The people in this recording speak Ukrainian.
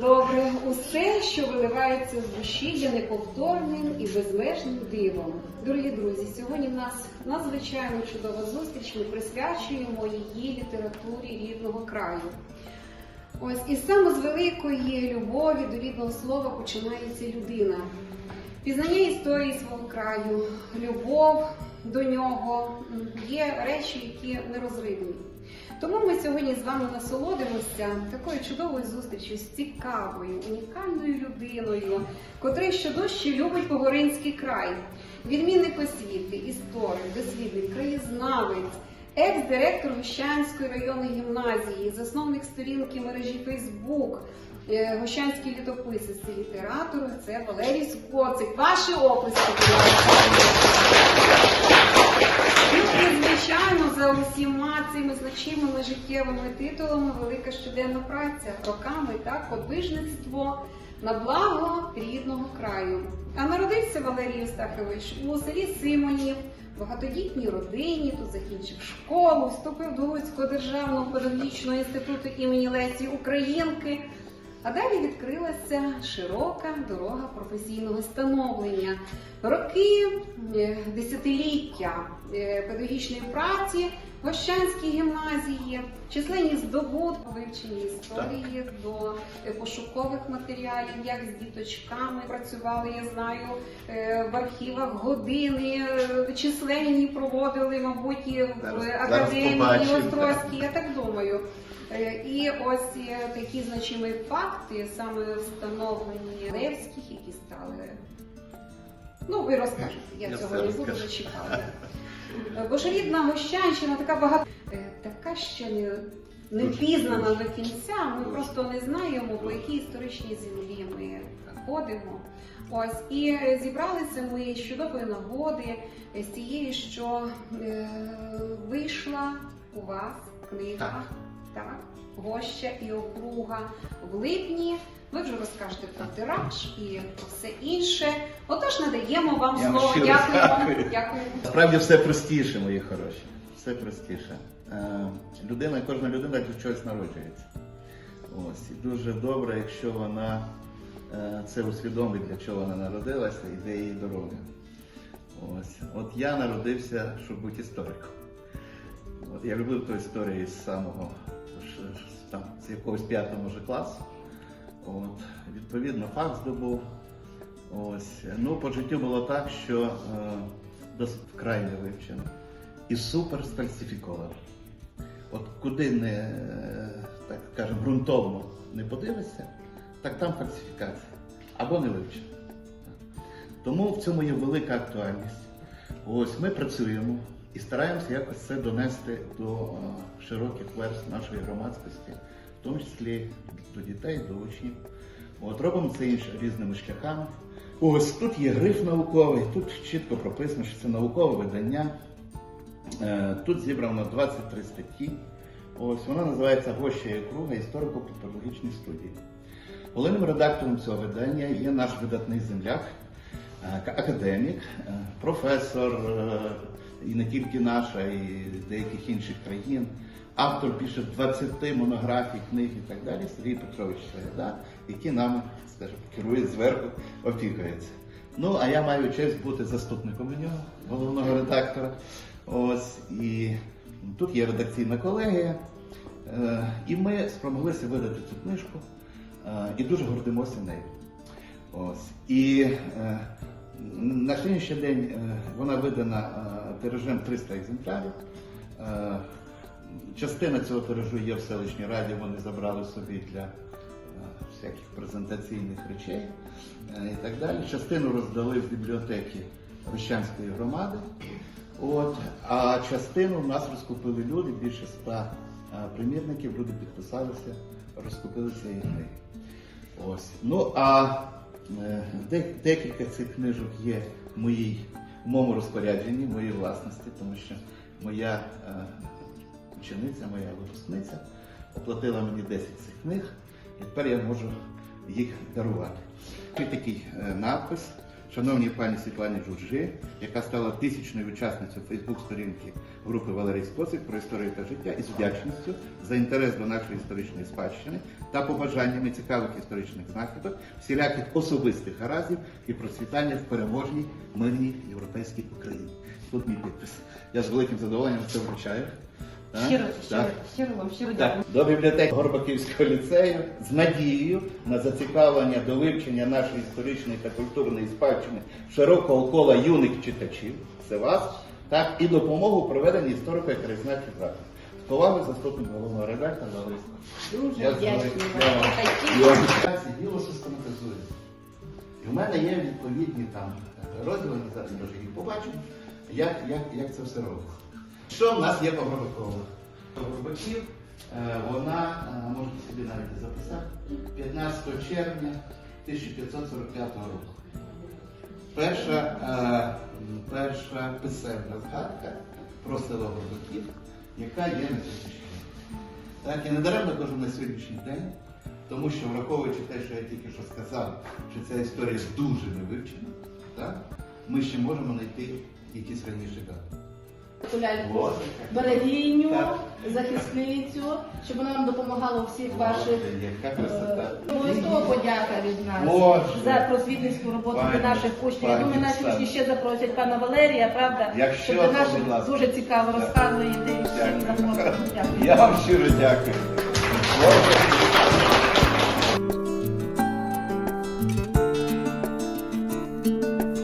Добре, усе, що виливається з душі, є неповторним і безмежним дивом. Дорогі друзі, сьогодні в нас надзвичайно чудова зустріч. Ми присвячуємо її літературі рідного краю. Ось і саме з великої любові до рідного слова починається людина. Пізнання історії свого краю, любов до нього є речі, які нерозривні. Тому ми сьогодні з вами насолодимося такою чудовою зустрічю з цікавою, унікальною людиною, котрий щодощі любить Погоринський край, відмінник освіти, історик, дослідник, краєзнавець, екс-директор Гощанської районної гімназії, засновник сторінки мережі Фейсбук. Е, Гощанський літописець і літератор це Валерій Скоцик. Ваші описи. звичайно, за усіма цими значимими життєвими титулами велика щоденна праця, роками так, подвижництво на благо рідного краю. А народився Валерій Остахович у селі Симонів, багатодітній родині, тут закінчив школу, вступив до Луцького державного педагогічного інституту імені Лесі Українки. А далі відкрилася широка дорога професійного становлення. Роки, е, десятиліття педагогічної праці в Гощанській гімназії, численні здобутки, вивчені історії до е, пошукових матеріалів, як з діточками працювали, я знаю, е, в архівах години, е, численні проводили, мабуть, в академії. Острозькій, я так думаю. Е, І ось е, такі значимі факти, саме встановлені Левських, які стали. Ну, ви розкажете, я, Я цього не буду розкажу. зачекати. Бо рідна Гощанщина така багата, е, така ще не, не пізнана до кінця. Ми просто не знаємо, по якій історичній землі ми ходимо. Ось і зібралися ми з чудової нагоди, з тієї, що е, вийшла у вас книга. Так. Так, гоща і округа в липні. Ви вже розкажете про тираж і про все інше. Отож, надаємо вам Я вам слово. щиро Дякуємо. дякую. Дякую. Насправді все простіше, мої хороші. Все простіше. Е, людина, кожна людина для чогось народжується. Ось. І дуже добре, якщо вона е, це усвідомить, для чого вона народилася і де її дорога. Ось. От я народився, щоб бути істориком. От я любив ту історію з самого ш- там, з якогось п'ятого може класу. От, відповідно, факт здобув. Ось. Ну, по життю було так, що е, досить вкрай не вивчено і супер сфальсифіковано. От куди не, е, так скажемо, ґрунтовно не подивишся, так там фальсифікація або не вивчено. Тому в цьому є велика актуальність. Ось ми працюємо і стараємося якось це донести до е, широких верств нашої громадськості, в тому числі до дітей, до учнів. От робимо це інш, різними шляхами. Ось тут є гриф науковий, тут чітко прописано, що це наукове видання. Е, Тут зібрано 23 статті. Ось вона називається Гоща і округа історико-педагогічні студії. Головним редактором цього видання є наш видатний земляк, е, академік, е, професор, і не тільки наша, і деяких інших країн. Автор більше 20 монографій, книг і так далі, Сергій Петрович Середа, який нам, скажімо, керує зверху, опікується. Ну, а я маю честь бути заступником у нього, головного редактора. Ось і тут є редакційна колегія. Е, І ми спромоглися видати цю книжку е, і дуже гордимося нею. Ось. І е, на сьогоднішній день вона видана тиражем 300 екземплярів. Частина цього тиражу є в селищній раді, вони забрали собі для е, всяких презентаційних речей е, і так далі. Частину роздали в бібліотеки Вищанської громади. От, а частину в нас розкупили люди, більше ста е, примірників, люди підписалися, розкупили цієї книги. Ось. Ну а декілька цих книжок є в моїй в моєму розпорядженні, в моїй власності, тому що моя учениця, моя випускниця оплатила мені 10 цих книг, і тепер я можу їх дарувати. Тут такий е, надпис шановній пані Світлані Журжи, яка стала тисячною учасницею Фейсбук-сторінки групи Валерій Скосик про історію та життя і з вдячністю за інтерес до нашої історичної спадщини та побажаннями цікавих історичних знахідок, всіляких особистих гараздів і процвітання в переможній мирній європейській Україні. Тут мій підпис. Я з великим задоволенням це вручаю. Щиро, щиро, щиро вам, щиро дякую. До бібліотеки Горбаківського ліцею з надією на зацікавлення до вивчення нашої історичної та культурної спадщини широкого кола юних читачів, це вас, так, і допомогу у проведенні історико-краєзнавчих заходів. З повагою заступник головного редактора Лариса. Дуже Я вдячні вам. діло систематизується. І в мене є відповідні там розділи, ми зараз може їх побачимо, як, як, як це все робиться. Що в нас є по Горбакову? Горбаків, е, вона, е, можете собі навіть записати, 15 червня 1545 року. Перша, е, перша писемна згадка про село Горбаків, яка є на сьогоднішній. Так, і недаремно кажу на сьогоднішній день, тому що враховуючи те, що я тільки що сказав, що ця історія дуже невивчена, так, ми ще можемо знайти якісь раніше дати. Ляльку, берегиню, захисницю, щоб вона нам допомагала у всіх ваших. Яка е, Обов'язково подяка від нас Боже. за просвітницьку роботу Пані, для наших учнів. Я думаю, наші учні ще запросять пана Валерія, правда? Якщо, Що для наших дуже цікаво розказуєте і всім Дякую. Я вам щиро дякую.